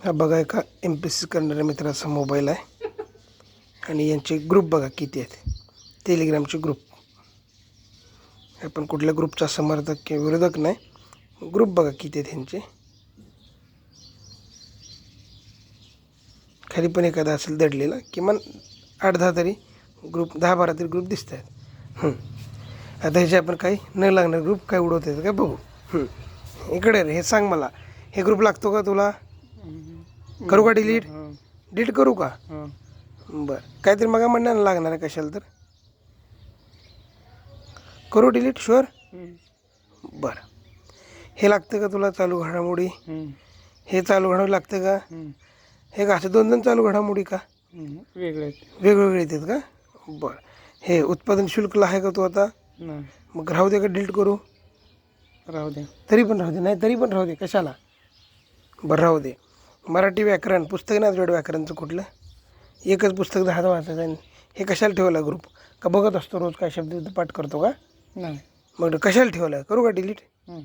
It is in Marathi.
हा बघा एका एम पी सी करणाऱ्या मित्राचा मोबाईल आहे. आणि यांचे ग्रुप बघा किती आहेत. टेलिग्रामचे ग्रुप आपण कुठल्या ग्रुपचा समर्थक किंवा विरोधक नाही. ग्रुप बघा किती आहेत ह्यांचे खाली पण एखादा असेल दडलेला किमान आठ दहा तरी ग्रुप दहा बारा तरी ग्रुप दिसत आहेत. आता ह्याचे आपण काही न लागणार ग्रुप काय उडवत आहेत का बघू. इकडे रे हे सांग मला. हे ग्रुप लागतो का तुला? करू का डिलीट डिलीट करू का? बरं. काहीतरी मग म्हणणार लागणार आहे कशाला तर. करू डिलीट शुअर बरं. हे लागतं का तुला चालू घडामोडी? हे चालू घडामोडी लागतं का? हे का असं दोन दोन चालू घडामोडी का? वेगळे आहेत. वेगवेगळे येतात का? बरं. हे उत्पादन शुल्कला आहे का तू आता? मग राहू दे का डिलीट करू? राहू द्या तरी पण राहू दे. नाही तरी पण राहू दे. कशाला? बरं राहू दे. मराठी व्याकरण पुस्तक नाही तुझ्याकडे व्याकरणचं कुठलं? एकच पुस्तक दहा वाचायचं आणि हे कशाला ठेवलं ग्रुप का बघत असतो रोज काय शब्द पाठ करतो का? नाही. मग कशाला ठेवलं? करू का डिलीट. हं